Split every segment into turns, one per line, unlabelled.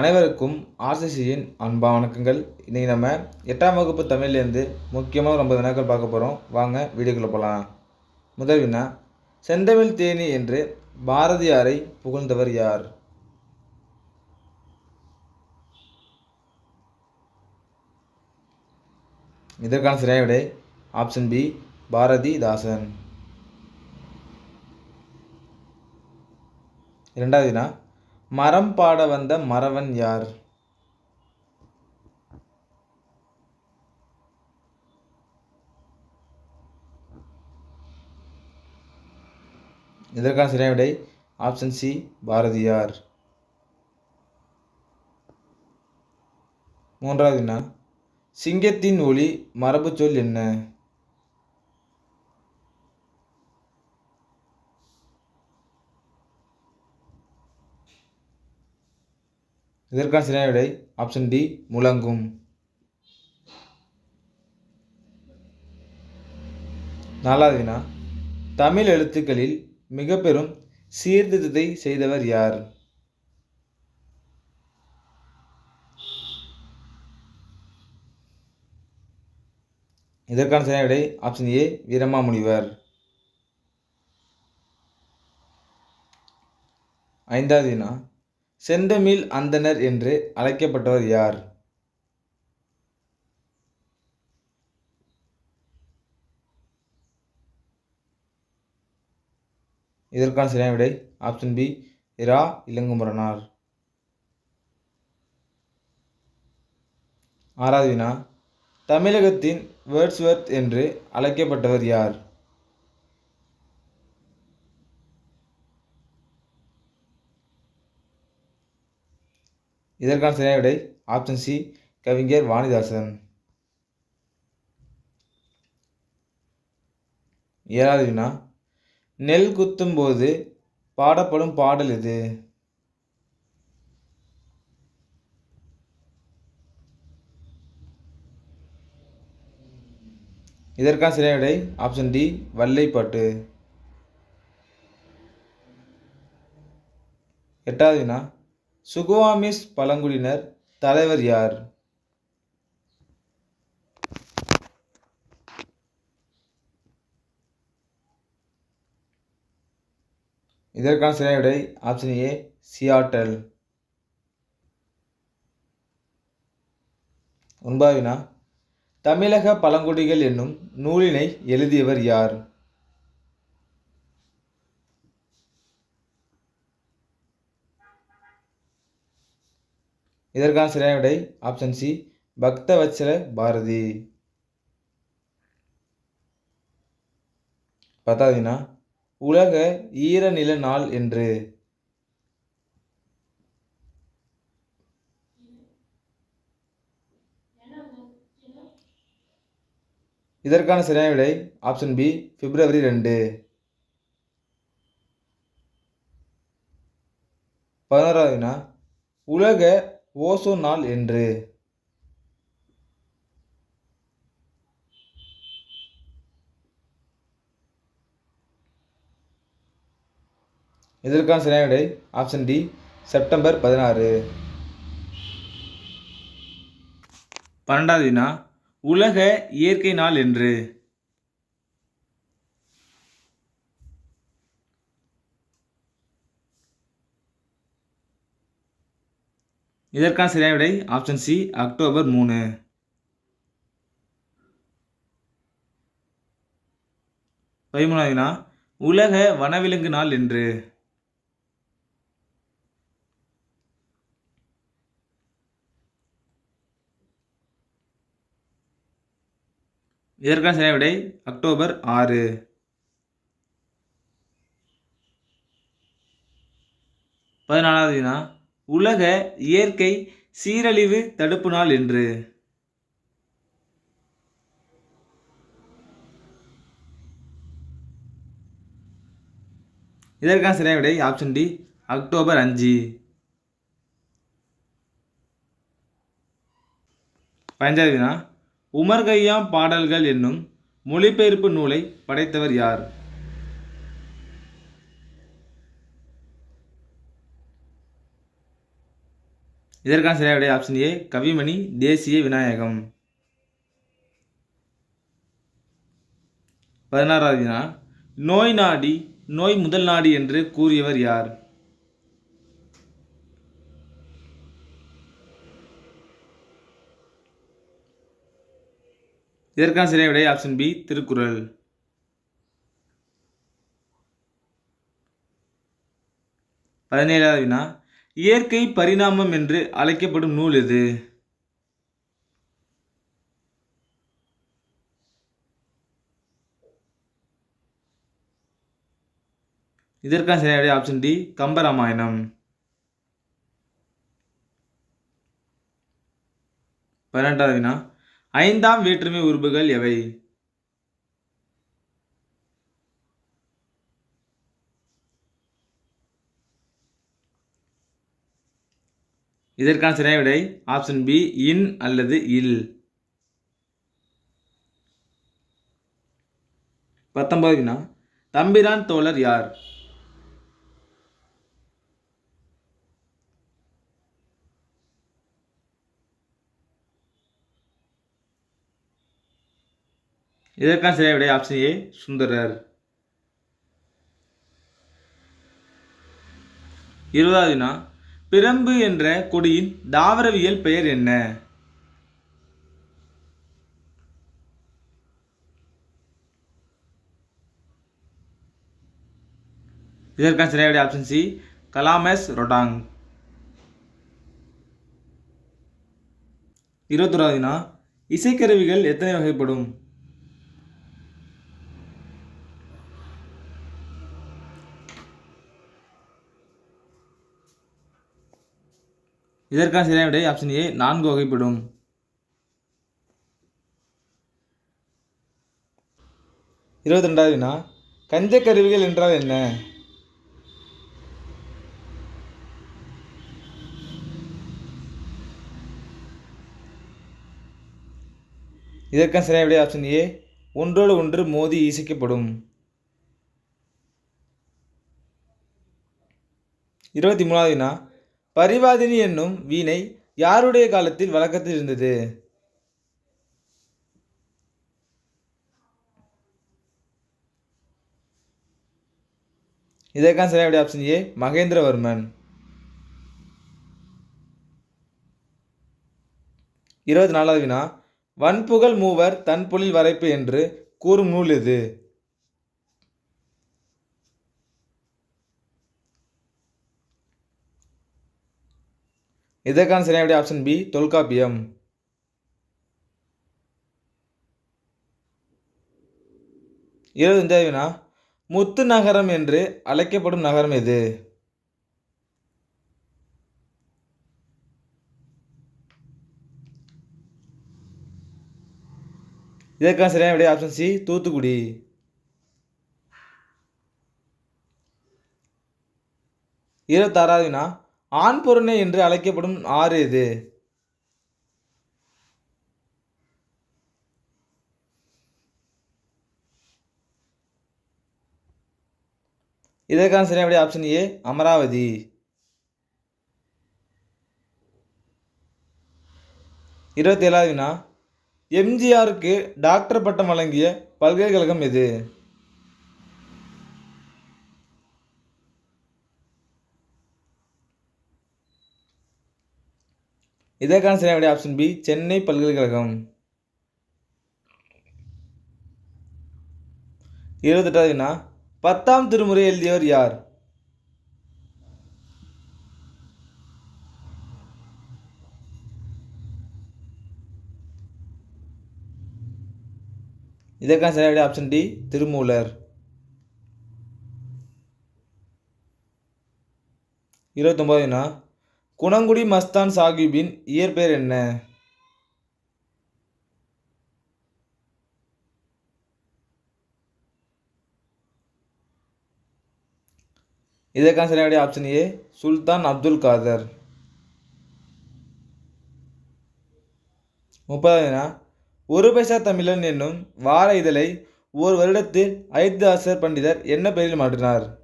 அனைவருக்கும் ஆர்சிசியின் அன்பா வணக்கங்கள். இன்றைக்கி நம்ம எட்டாம் வகுப்பு தமிழ்லேருந்து முக்கியமாக ரொம்ப வினாக்கள் பார்க்க போகிறோம் வாங்க வீடியோக்குள்ளே போகலாம் முதல் வினா செந்தமிழ் தேனி என்று பாரதியாரை புகழ்ந்தவர் யார்? இதற்கான சரியான விடை ஆப்ஷன் பி பாரதிதாசன். இரண்டாவது வினா மரம் பாட வந்த மறவன் யார்? இதற்கான சரியான விடை ஆப்ஷன் சி பாரதியார். மூன்றாவது வினா சிங்கத்தின் ஒளி மரபுச்சொல் என்ன? இதற்கான சரியான விடை ஆப்ஷன் டி முழங்கும். நாலாவது வினா. தமிழ் எழுத்துக்களில் மிக பெரும் சீர்திருத்தத்தை செய்தவர் யார்? இதற்கான சரியான விடை ஆப்ஷன் ஏ வீரமாமுனிவர். ஐந்தாவது வினா. செந்தமிழ் அந்தணர் என்று அழைக்கப்பட்டவர் யார்? இதற்கான சரியான விடை ஆப்ஷன் பி இரா இளங்குமரனார். ஆறாவது வினா தமிழகத்தின் வேர்ட்ஸ்வர்த் என்று அழைக்கப்பட்டவர் யார்? இதற்கான சரியான விடை ஆப்ஷன் சி கவிஞர் வாணிதாசன். ஏழாவது வினா நெல் குத்தும் போது பாடப்படும் பாடல் எது? இதற்கான சரியான விடை ஆப்ஷன் டி வல்லைப்பாட்டு. எட்டாவது வினா சுகுவாமிஸ் பழங்குடியினர் தலைவர் யார்? இதற்கான சரியான விடை ஆப்ஷன் ஏ சியாட்டல் உண்பாவினா தமிழக பழங்குடிகள் என்னும் நூலினை எழுதியவர் யார்? இதற்கான சரியான விடை ஆப்ஷன் சி பக்தவத்சல பாரதி. பத்தாவது உலக ஈரநில நாள் என்று. இதற்கான சரியான விடை ஆப்ஷன் பி பிப்ரவரி ரெண்டு. பதினோராவதுனா உலக ஓசோ நாள் என்று. இதற்கான சரியான விடை ஆப்ஷன் டி செப்டம்பர் பதினாறு. பன்னெண்டாவது வினா உலக இயற்கை நாள் என்று. இதற்கான சரியான விடை ஆப்ஷன் சி அக்டோபர் மூணு. பதிமூணாவதுனா உலக வனவிலங்கு நாள் என்று. இதற்கான சரியான விடை அக்டோபர் ஆறு. பதினாலாவது வினா உலக இயற்கை சீரழிவு தடுப்பு நாள் என்று. இதற்கான சரியான விடை ஆப்ஷன் டி அக்டோபர் அஞ்சு. பதினஞ்சாவது வினா பாடல்கள் என்னும் மொழிபெயர்ப்பு நூலை படைத்தவர் யார்? இதற்கான சரியான ஆப்ஷன் ஏ கவிமணி தேசிய விநாயகம். பதினாறாவது வினா நோய் நாடி நோய் முதல் நாடி என்று கூறியவர் யார்? இதற்கான சரியான விடை ஆப்ஷன் பி திருக்குறள். பதினேழாவது வினா இயற்கை பரிணாமம் என்று அழைக்கப்படும் நூல் எது? இதற்கான சரியான ஆப்ஷன் டி கம்பராமாயணம். பன்னெண்டாவது வினா. ஐந்தாம் வேற்றுமை உறுப்புகள் எவை? இதற்கான சரியான விடை ஆப்ஷன் பி இன் அல்லது இல். பத்தொன்பது வினா தம்பிரான் தோழர் யார்? இதற்கான சரியான விடை ஆப்ஷன் ஏ சுந்தரர். இருபதாவது வினா பிரம்பு என்ற கொடியின் தாவரவியல் பெயர் என்ன? இதற்கான சிறையுடைய ஆப்ஷன் சி கலாமஸ் ரொடாங் இருபத்தொராவது வினா இசைக்கருவிகள் எத்தனை வகைப்படும்? இதற்கான சரியான விடை ஆப்ஷன் ஏ நான்கு வகைப்படும். இருபத்தி ரெண்டாவது வினா கஞ்ச கருவிகள் என்றால் என்ன? இதற்கான சரியான விடை ஆப்ஷன் ஏ ஒன்றோடு ஒன்று மோதி இசைக்கப்படும். இருபத்தி மூணாவது வினா பரிவாதினி என்னும் வீணை யாருடைய காலத்தில் வழக்கத்தில் இருந்தது? இதற்கான சரியான ஆப்ஷன் ஏ மகேந்திரவர்மன். இருபத்தி நாலாவது வினா வன்புகழ் மூவர் தன்பொழில் வரைப்பு என்று கூறும் நூல் இது இதற்கான சரியான ஆப்ஷன் பி தொல்காப்பியம். இருபத்தஞ்சாவது வினா முத்து நகரம் என்று அழைக்கப்படும் நகரம் எது? இதற்கான சரியான விடை ஆப்ஷன் சி தூத்துக்குடி. இருபத்தாறாவது வினா ஆண் பொருணை என்று அழைக்கப்படும் ஆறு எது? இதற்கான சரியான ஆப்ஷன் ஏ அமராவதி. இருபத்தி ஏழாவது வினா. எம்ஜிஆருக்கு டாக்டர் பட்டம் வழங்கிய பல்கலைக்கழகம் எது? இதற்கான சரியான விடை ஆப்ஷன் பி சென்னை பல்கலைக்கழகம். இருபத்தெட்டாவது வினா பத்தாம் திருமுறை எழுதியவர் யார்? இதற்கான சரியான விடை ஆப்ஷன் டி திருமூலர். இருபத்தொம்பது வினா குணங்குடி மஸ்தான் சாஹிப்பின் இயற்பெயர் என்ன? இதற்கான சரியான ஆப்ஷன் ஏ சுல்தான் அப்துல் காதர். முப்பதாவது ஒரு பைசா தமிழன் என்னும் வார இதழை ஓர் வருடத்தில் ஐத்தாசர் பண்டிதர் என்ன பெயரில் மாற்றினார்?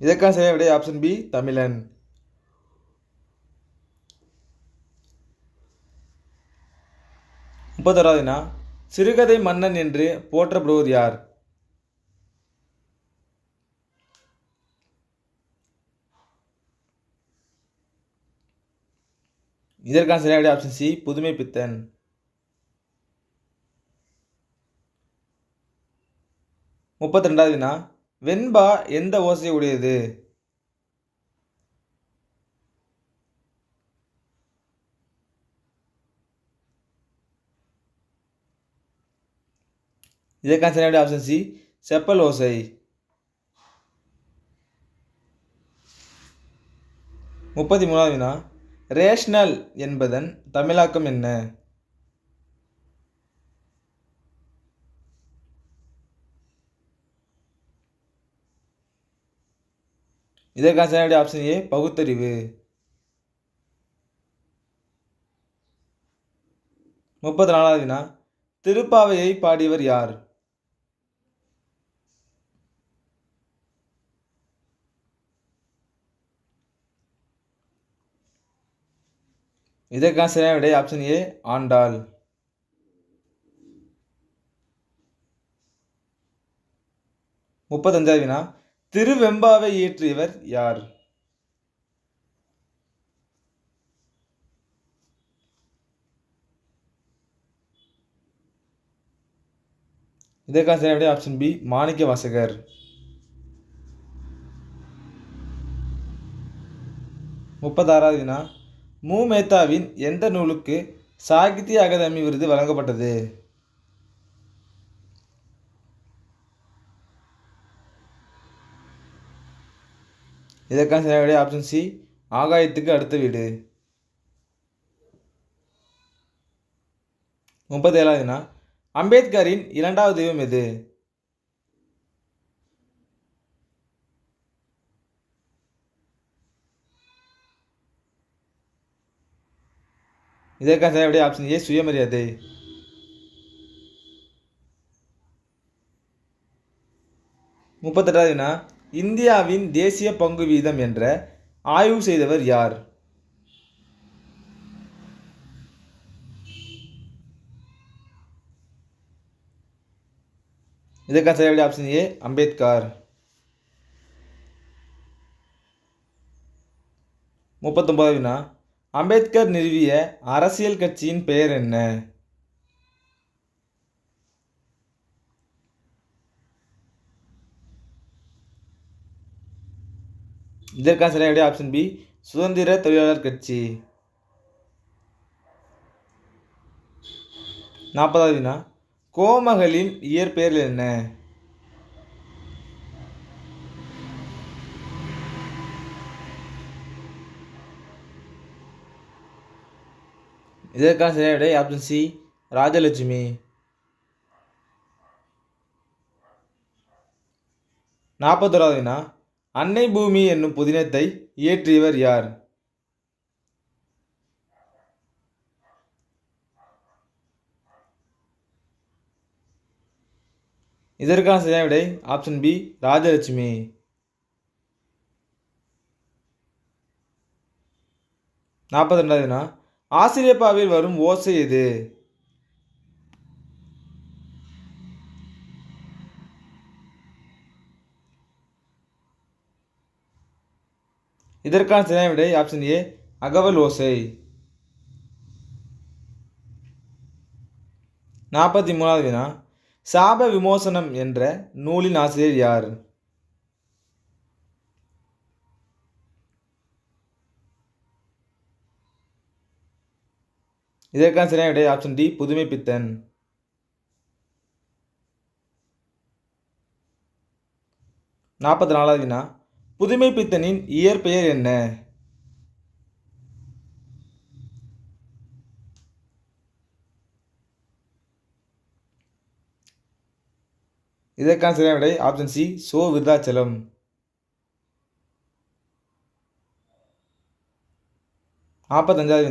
இதற்கான சரியான விடை ஆப்ஷன் பி தமிழன் முப்பத்தோராவது சிறுகதை மன்னன் என்று போற்றப்படுவது யார்? இதற்கான சரியான விடை ஆப்ஷன் சி புதுமை பித்தன். முப்பத்தி ரெண்டாவது வினா வெண்பா எந்த ஓசை உடையது இதற்கான சரியான ஆப்ஷன் சி செப்பல் ஓசை. முப்பத்தி மூணாவது வினா ரேஷனல் என்பதன் தமிழாக்கம் என்ன? இதற்கான சரியான ஆப்ஷன் ஏ பகுத்தறிவு. முப்பத்தி நாலாவது வினா திருப்பாவையை பாடியவர் யார்? இதற்கான சரியான விடை ஆப்ஷன் ஏ ஆண்டாள். முப்பத்தஞ்சாவது வினா திருவெம்பாவை இயற்றியவர் யார்? இதற்கான சரியான ஆப்ஷன் பி மாணிக்க வாசகர். முப்பத்தாறாவது வினா மு. மேத்தாவின் எந்த நூலுக்கு சாகித்ய அகாதமி விருது வழங்கப்பட்டது? இதற்கான சரியான விடை ஆப்ஷன் சி ஆகாயத்துக்கு அடுத்த வீடு. முப்பத்தி ஏழாவது அம்பேத்கரின் இரண்டாவது தெய்வம் எது? இதற்கான சரியான ஆப்ஷன் ஏ சுயமரியாதை. முப்பத்தெட்டாவதுனா இந்தியாவின் தேசிய பங்கு வீதம் என்ற ஆய்வு செய்தவர் யார்? இதற்கான சரியான ஆப்ஷன் ஏ அம்பேத்கர். முப்பத்தொன்பதாவது வினா. அம்பேத்கர் நிறுவிய அரசியல் கட்சியின் பெயர் என்ன? இதற்கான சரியான விடை ஆப்ஷன் பி சுதந்திர தொழிலாளர் கட்சி. நாற்பதாவது வினா கோமகளின் இயற்பெயர் என்ன? இதற்கான சரியான விடை ஆப்ஷன் சி ராஜலட்சுமி. நாற்பத்தோராவது வினா அன்னை பூமி என்னும் புதினத்தை இயற்றியவர் யார்? இதற்கான சரியான விடை ஆப்ஷன் பி ராஜலட்சுமி. நாற்பத்தி ரெண்டாவது ஆசிரியப்பாவில் வரும் ஓசை எது? இதற்கான சரியான விடை ஆப்ஷன் ஏ அகவல் ஓசை. நாற்பத்தி மூணாவது வினா. சாப விமோசனம் என்ற நூலின் ஆசிரியர் யார்? இதற்கான சரியான விடை ஆப்ஷன் டி புதுமை பித்தன். நாற்பத்தி நாலாவது வினா. புதுமை பித்தனின் இயற்பெயர் என்ன? இதற்கான சரியான விடை ஆப்ஷன் சி சோ விருதாச்சலம். நாற்பத்தஞ்சாவது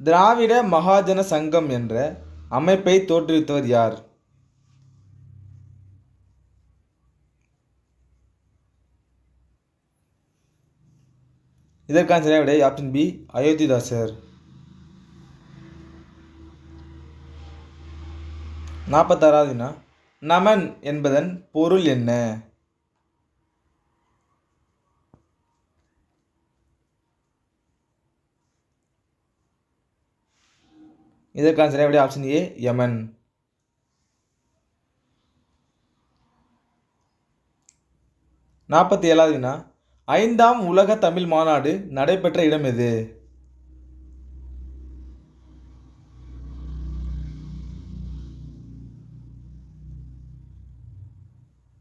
திராவிட மகாஜன சங்கம் என்ற அமைப்பை தோற்றுவித்தவர் யார்? இதற்கான சரியான விடை ஆப்ஷன் பி அயோத்திதாசர் நாற்பத்தாறாவது வினா நமன் என்பதன் பொருள் என்ன? இதற்கான சரியான விடை ஆப்ஷன் ஏ யமன். நாற்பத்தி ஏழாவது வினா ஐந்தாம் உலக தமிழ் மாநாடு நடைபெற்ற இடம் எது?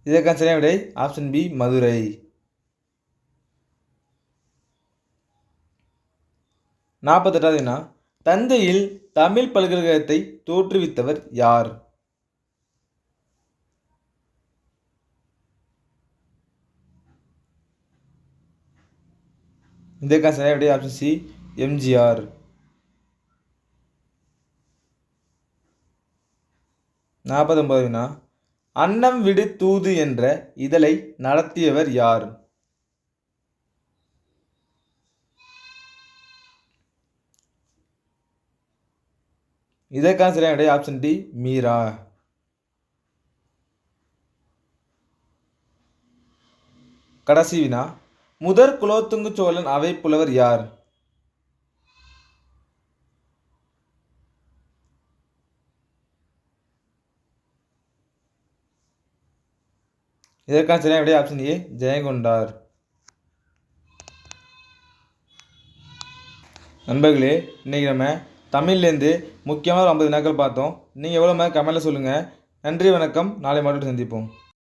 இதற்கான சரியான விடை ஆப்ஷன் பி மதுரை. நாற்பத்தெட்டாவது வினா தஞ்சையில் தமிழ் பல்கலைக்கழகத்தை தோற்றுவித்தவர் யார்? இதற்கான சரியான விடை ஆப்ஷன் சி எம்ஜிஆர் நாற்பத்தொன்பது வினா. அன்னம் விடு தூது என்ற இதழை நடத்தியவர் யார்? இதற்கான சரியான விடை ஆப்ஷன் டி மீரா. கடைசி வினா. முதற் குலோத்துங்கு சோழன் அவை புலவர் யார்? இதற்கான சரியான விடை ஆப்ஷன் ஏ ஜெயங்கொண்டார். நண்பர்களே இன்றைக்கி நம்ம தமிழ்லேருந்து முக்கியமாக ஒரு ஐம்பது வினாக்கள் பார்த்தோம். நீங்கள் எவ்வளோ மாதிரி கமெண்ட்டில் சொல்லுங்கள் நன்றி வணக்கம். நாளை மட்டும் சந்திப்போம்.